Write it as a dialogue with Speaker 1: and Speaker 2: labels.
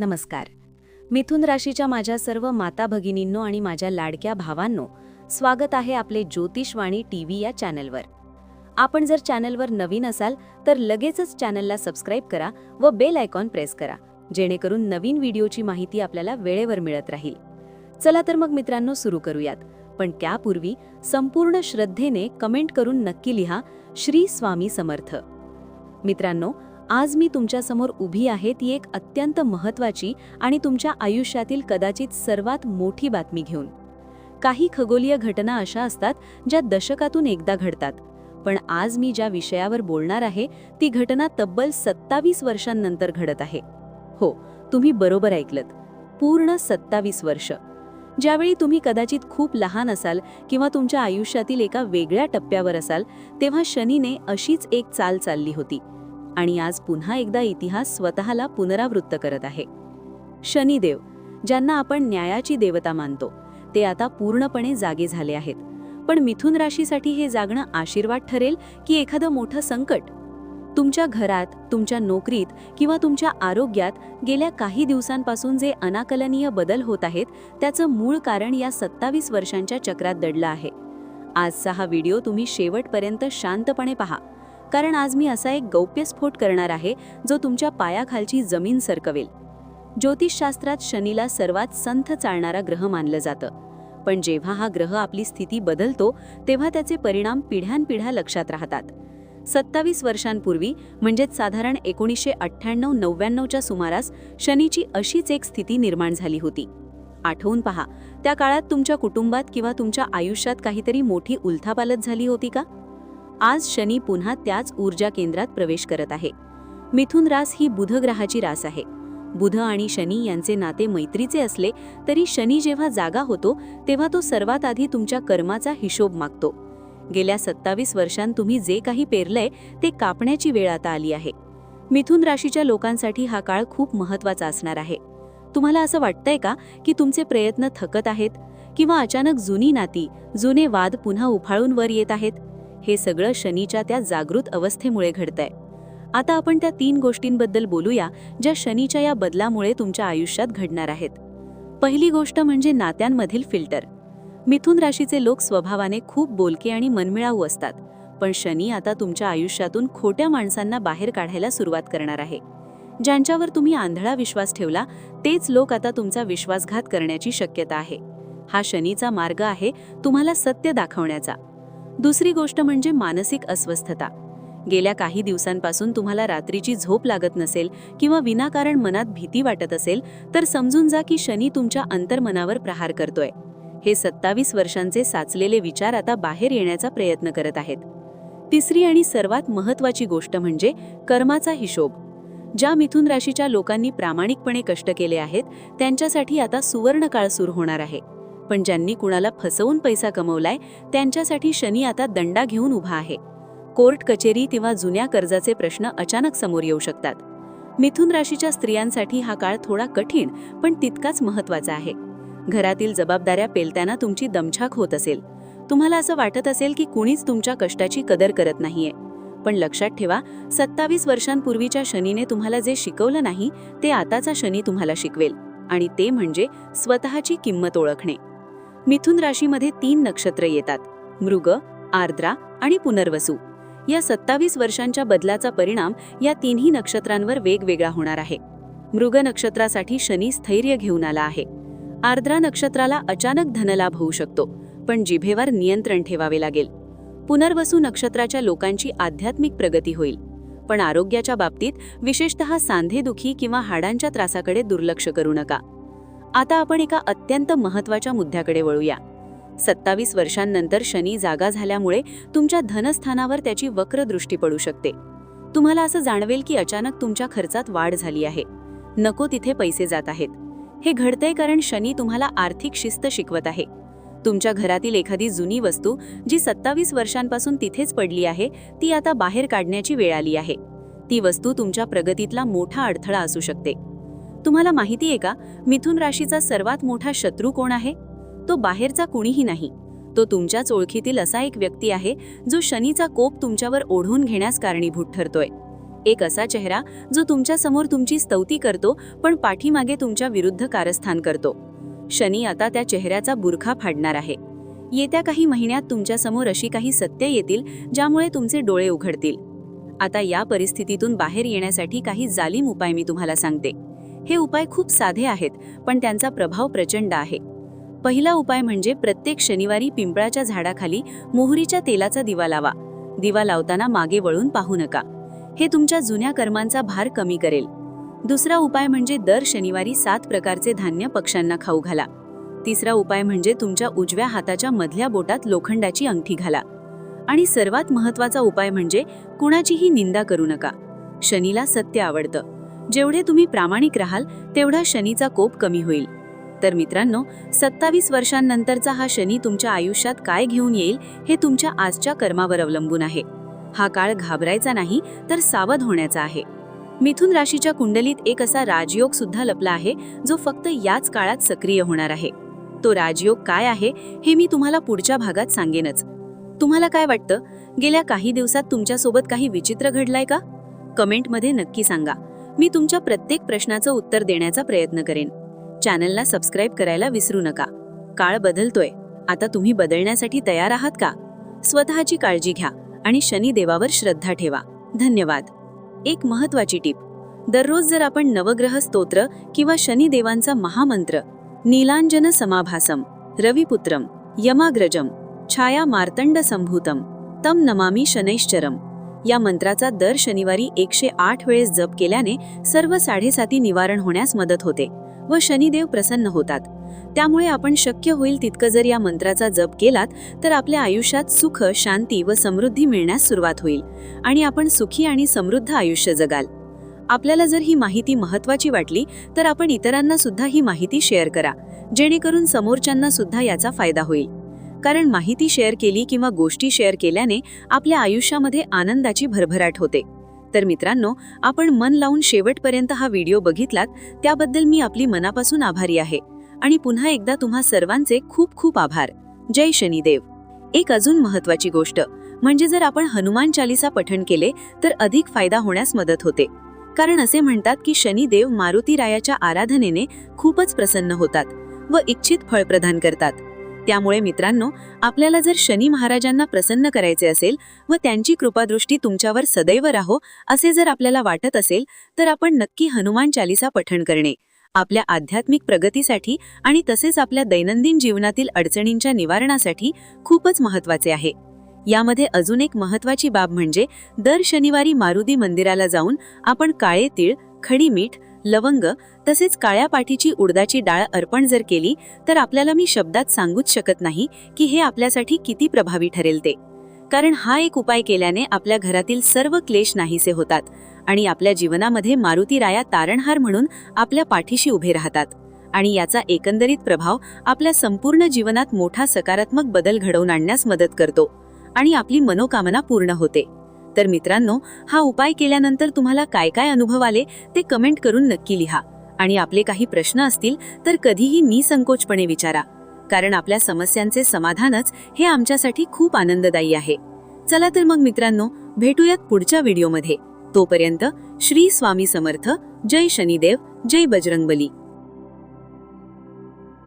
Speaker 1: नमस्कार. मिथुन राशीच्या माझ्या सर्व माता भगिनींनो आणि माझ्या लाडक्या भावांनो स्वागत आहे आपले ज्योतिषवाणी टी व्ही या चॅनलवर. आपण जर चॅनलवर नवीन असाल तर लगेचच चॅनलला सबस्क्राईब करा व बेल आयकॉन प्रेस करा जेणेकरून नवीन व्हिडिओची माहिती आपल्याला वेळेवर मिळत राहील. चला तर मग मित्रांनो सुरू करूयात. पण त्यापूर्वी संपूर्ण श्रद्धेने कमेंट करून नक्की लिहा श्री स्वामी समर्थ. मित्रांनो आज मी तुमच्यासमोर उभी आहे ती एक अत्यंत महत्त्वाची आणि तुमच्या आयुष्यातील कदाचित सर्वात मोठी बातमी घेऊन. काही खगोलीय घटना अशा असतात ज्या दशकातून एकदा घडतात. पण आज मी ज्या विषयावर बोलणार आहे ती घटना तब्बल सत्तावीस वर्षांनंतर घडत आहे. हो तुम्ही बरोबर ऐकलत. पूर्ण सत्तावीस वर्ष. ज्यावेळी तुम्ही कदाचित खूप लहान असाल किंवा तुमच्या आयुष्यातील एका वेगळ्या टप्प्यावर असाल तेव्हा शनीने अशीच एक चाल चालली होती. आणि आज पुन्हा एकदा इतिहास स्वतःला पुनरावृत्त करत आहे. शनिदेव ज्यांना आपण न्यायाची देवता मानतो ते आता पूर्णपणे जागे झाले आहेत. पण मिथुन राशीसाठी हे जागणं आशीर्वाद ठरेल की एखादं मोठं संकट? तुमच्या घरात तुमच्या नोकरीत किंवा तुमच्या आरोग्यात गेल्या काही दिवसांपासून जे अनाकलनीय बदल होत आहेत त्याचं मूळ कारण या सत्तावीस वर्षांच्या चक्रात दडलं आहे. आजचा हा व्हिडिओ तुम्ही शेवटपर्यंत शांतपणे पहा. कारण आज मी असा एक गौप्यस्फोट करणार आहे जो तुमच्या पायाखालची जमीन सरकवेल. ज्योतिषशास्त्रात शनीला सर्वात संथ चालणारा ग्रह मानलं जातं. पण जेव्हा हा ग्रह आपली स्थिती बदलतो तेव्हा त्याचे परिणाम पिढ्यानपिढ्या लक्षात राहतात. सत्तावीस वर्षांपूर्वी म्हणजेच साधारण एकोणीसशे अठ्ठ्याण्णव नव्याण्णवच्या सुमारास शनीची अशीच एक स्थिती निर्माण झाली होती. आठवून पहा त्या काळात तुमच्या कुटुंबात किंवा तुमच्या आयुष्यात काहीतरी मोठी उलथापालत झाली होती का? आज शनी पुन्हा त्याच ऊर्जा केंद्रात प्रवेश करत आहे. मिथुन रास ही बुध ग्रहाची रास आहे. बुध आणि शनी यांचे नाते मैत्रीचे असले तरी शनी जेव्हा जागा होतो तेव्हा तो सर्वात आधी तुमच्या कर्माचा हिशोब मागतो. गेल्या सत्तावीस वर्षांत तुम्ही जे काही पेरलंय ते कापण्याची वेळ आता आली आहे. मिथुन राशीच्या लोकांसाठी हा काळ खूप महत्त्वाचा असणार आहे. तुम्हाला असं वाटतंय का की तुमचे प्रयत्न थकत आहेत? किंवा अचानक जुनी नाती जुने वाद पुन्हा उफाळून वर येत आहेत? हे सगळं शनीच्या त्या जागृत अवस्थेमुळे घडतंय. आता आपण त्या तीन गोष्टींबद्दल बोलूया ज्या शनीच्या या बदलामुळे तुमच्या आयुष्यात घडणार आहेत. पहिली गोष्ट म्हणजे नात्यांमधील फिल्टर. मिथुन राशीचे लोक स्वभावाने खूप बोलके आणि मनमिळाऊ असतात पण शनी आता तुमच्या आयुष्यातून खोट्या माणसांना बाहेर काढायला सुरुवात करणार आहे. ज्यांच्यावर तुम्ही आंधळा विश्वास ठेवला तेच लोक आता तुमचा विश्वासघात करण्याची शक्यता आहे. हा शनीचा मार्ग आहे तुम्हाला सत्य दाखवण्याचा. दुसरी गोष्ट म्हणजे मानसिक अस्वस्थता. गेल्या काही दिवसांपासून तुम्हाला रात्रीची झोप लागत नसेल किंवा विनाकारण मनात भीती वाटत असेल तर समजून जा की शनी तुमच्या अंतर्मनावर प्रहार करतोय. हे सत्तावीस वर्षांचे साचलेले विचार आता बाहेर येण्याचा प्रयत्न करत आहेत. तिसरी आणि सर्वात महत्वाची गोष्ट म्हणजे कर्माचा हिशोब. ज्या मिथुन राशीच्या लोकांनी प्रामाणिकपणे कष्ट केले आहेत त्यांच्यासाठी आता सुवर्णकाळ सुरू होणार आहे. पण ज्यांनी कुणाला फसवून पैसा कमवलाय त्यांच्यासाठी शनी आता दंडा घेऊन उभा आहे. कोर्ट कचेरी किंवा जुन्या कर्जाचे प्रश्न अचानक समोर येऊ शकतात. मिथुन राशीच्या स्त्रियांसाठी हा काळ थोडा कठीण पण तितकाच महत्त्वाचा आहे. घरातील जबाबदाऱ्या पेलताना तुमची दमछाक होत असेल. तुम्हाला असं वाटत असेल की कुणीच तुमच्या कष्टाची कदर करत नाहीये. पण लक्षात ठेवा सत्तावीस वर्षांपूर्वीच्या शनीने तुम्हाला जे शिकवलं नाही ते आताचा शनी तुम्हाला शिकवेल. आणि ते म्हणजे स्वतःची किंमत ओळखणे. मिथुन राशीमध्ये तीन नक्षत्र येतात. मृग आर्द्रा आणि पुनर्वसू. या सत्तावीस वर्षांच्या बदलाचा परिणाम या तिन्ही नक्षत्रांवर वेगवेगळा होणार आहे. मृग नक्षत्रासाठी शनी स्थैर्य घेऊन आला आहे. आर्द्रा नक्षत्राला अचानक धनलाभ होऊ शकतो पण जिभेवर नियंत्रण ठेवावे लागेल. पुनर्वसू नक्षत्राच्या लोकांची आध्यात्मिक प्रगती होईल. पण आरोग्याच्या बाबतीत विशेषतः सांधेदुखी किंवा हाडांच्या त्रासाकडे दुर्लक्ष करू नका. आता आपण एका अत्यंत महत्त्वाच्या मुद्द्याकडे वळूया. सत्तावीस वर्षांनंतर शनी जागा झाल्यामुळे तुमच्या धनस्थानावर त्याची वक्र दृष्टी पडू शकते. तुम्हाला असं जाणवेल की अचानक तुमच्या खर्चात वाढ झाली आहे. नको तिथे पैसे जात आहेत. हे घडतंय कारण शनी तुम्हाला आर्थिक शिस्त शिकवत आहे. तुमच्या घरातील एखादी जुनी वस्तू जी सत्तावीस वर्षांपासून तिथेच पडली आहे ती आता बाहेर काढण्याची वेळ आली आहे. ती वस्तू तुमच्या प्रगतीतला मोठा अडथळा असू शकते. तुम्हाला माहिती आहे का मिथुन राशीचा सर्वात मोठा शत्रू कोण आहे? तो बाहेरचा कुणीही नाही. तो तुमच्याच ओळखीतील असा एक व्यक्ती आहे जो शनीचा कोप तुमच्यावर ओढून घेण्यास कारणीभूत ठरतोय. एक असा चेहरा जो तुमच्यासमोर तुमची स्तौती करतो पण पाठीमागे तुमच्या विरुद्ध कारस्थान करतो. शनी आता त्या चेहऱ्याचा बुरखा फाडणार आहे. येत्या काही महिन्यात तुमच्यासमोर अशी काही सत्य येतील ज्यामुळे तुमचे डोळे उघडतील. आता या परिस्थितीतून बाहेर येण्यासाठी काही जालीम उपाय मी तुम्हाला सांगते. हे उपाय खूप साधे आहेत पण त्यांचा प्रभाव प्रचंड आहे. पहिला उपाय म्हणजे प्रत्येक शनिवारी पिंपळाच्या झाडाखाली मोहरीच्या तेलाचा दिवा लावा. दिवा लावताना मागे वळून पाहू नका. हे तुमच्या जुन्या कर्मांचा भार कमी करेल. दुसरा उपाय म्हणजे दर शनिवारी सात प्रकारचे धान्य पक्ष्यांना खाऊ घाला. तिसरा उपाय म्हणजे तुमच्या उजव्या हाताच्या मधल्या बोटात लोखंडाची अंगठी घाला. आणि सर्वात महत्त्वाचा उपाय म्हणजे कुणाचीही निंदा करू नका. शनीला सत्य आवडतं. जेवढे तुम्ही प्रामाणिक राहाल तेवढा शनीचा कोप कमी होईल. तर मित्रांनो सत्तावीस वर्षांनंतरचा हा शनी तुमच्या आयुष्यात काय घेऊन येईल हे तुमच्या आजच्या कर्मावर अवलंबून आहे. हा काळ घाबरायचा नाही तर सावध होण्याचा आहे. मिथुन राशीच्या कुंडलीत एक असा राजयोग सुद्धा लपला आहे जो फक्त याच काळात सक्रिय होणार आहे. तो राजयोग काय आहे हे मी तुम्हाला पुढच्या भागात सांगेनच. तुम्हाला काय वाटतं? गेल्या काही दिवसात तुमच्यासोबत काही विचित्र घडलाय का? कमेंटमध्ये नक्की सांगा. मी तुमच्या प्रत्येक प्रश्नाचं उत्तर देण्याचा प्रयत्न करेन. चॅनलला सबस्क्राईब करायला विसरू नका. काळ बदलतोय. आता तुम्ही बदलण्यासाठी तयार आहात का? स्वतःची काळजी घ्या आणि शनिदेवावर श्रद्धा ठेवा. धन्यवाद. एक महत्वाची टीप. दररोज जर आपण नवग्रह स्तोत्र किंवा शनिदेवांचा महामंत्र नीलांजन समाभासम रविपुत्रम यमाग्रजम छाया मार्तंड संभूतम तम नमामी शनैश्चरम या मंत्राचा दर शनिवारी एकशे आठ वेळेस जप केल्याने सर्व साडेसाती निवारण होण्यास मदत होते व शनिदेव प्रसन्न होतात. त्यामुळे आपण शक्य होईल तितकं जर या मंत्राचा जप केलात तर आपल्या आयुष्यात सुख शांती व समृद्धी मिळण्यास सुरुवात होईल आणि आपण सुखी आणि समृद्ध आयुष्य जगाल. आपल्याला जर ही माहिती महत्वाची वाटली तर आपण इतरांना सुद्धा ही माहिती शेअर करा जेणेकरून समोरच्यांना सुद्धा याचा फायदा होईल. कारण माहिती शेअर केली किंवा गोष्टी शेअर केल्याने आपल्या आयुष्यामध्ये आनंदाची भरभराट होते. तर मित्रांनो आपण मन लावून शेवटपर्यंत हा व्हिडिओ बघितलात त्याबद्दल मी आपली मनापासून आभारी आहे. आणि पुन्हा एकदा तुम्हा सर्वांचे खूप खूप आभार. जय शनिदेव. एक अजून महत्वाची गोष्ट म्हणजे जर आपण हनुमान चालिसा पठण केले तर अधिक फायदा होण्यास मदत होते. कारण असे म्हणतात की शनिदेव मारुती रायाच्या आराधनेने खूपच प्रसन्न होतात व इच्छित फळ प्रदान करतात. त्यामुळे मित्रांनो आपल्याला जर शनी महाराजांना प्रसन्न करायचे असेल व त्यांची कृपादृष्टी तुमच्यावर सदैव राहो असे जर आपल्याला वाटत असेल तर आपण नक्की हनुमान चालिसा पठण करणे. आपल्या आध्यात्मिक प्रगतीसाठी आणि तसेच आपल्या दैनंदिन जीवनातील अडचणींच्या निवारणासाठी खूपच महत्त्वाचे आहे. यामध्ये अजून एक महत्वाची बाब म्हणजे दर शनिवारी मारुदी मंदिराला जाऊन आपण काळे तीळ खडी मीठ लवंग तसेच काळ्या पाठीची उडदाची डाळ अर्पण जर केली तर आपल्याला मी शब्दात सांगूच शकत नाही की हे आपल्यासाठी किती प्रभावी ठरेल ते. कारण हा एक उपाय केल्याने आपल्या घरातील सर्व क्लेश नाहीसे होतात आणि आपल्या जीवनामध्ये मारुती राया तारणहार म्हणून आपल्या पाठीशी उभे राहतात आणि याचा एकंदरीत प्रभाव आपल्या संपूर्ण जीवनात मोठा सकारात्मक बदल घडवून आणण्यास मदत करतो आणि आपली मनोकामना पूर्ण होते. तर मित्रांनो हा उपाय केल्यानंतर तुम्हाला काय काय अनुभव आले ते कमेंट करून नक्की लिहा. आणि आपले काही प्रश्न असतील तर कधीही निसंकोचपणे विचारा. कारण आपल्या समस्यांचे समाधानच हे आमच्यासाठी खूप आनंददायी आहे. चला तर मग मित्रांनो भेटूयात पुढच्या व्हिडिओमध्ये. तोपर्यंत श्री स्वामी समर्थ जय शनिदेव जय बजरंगबली.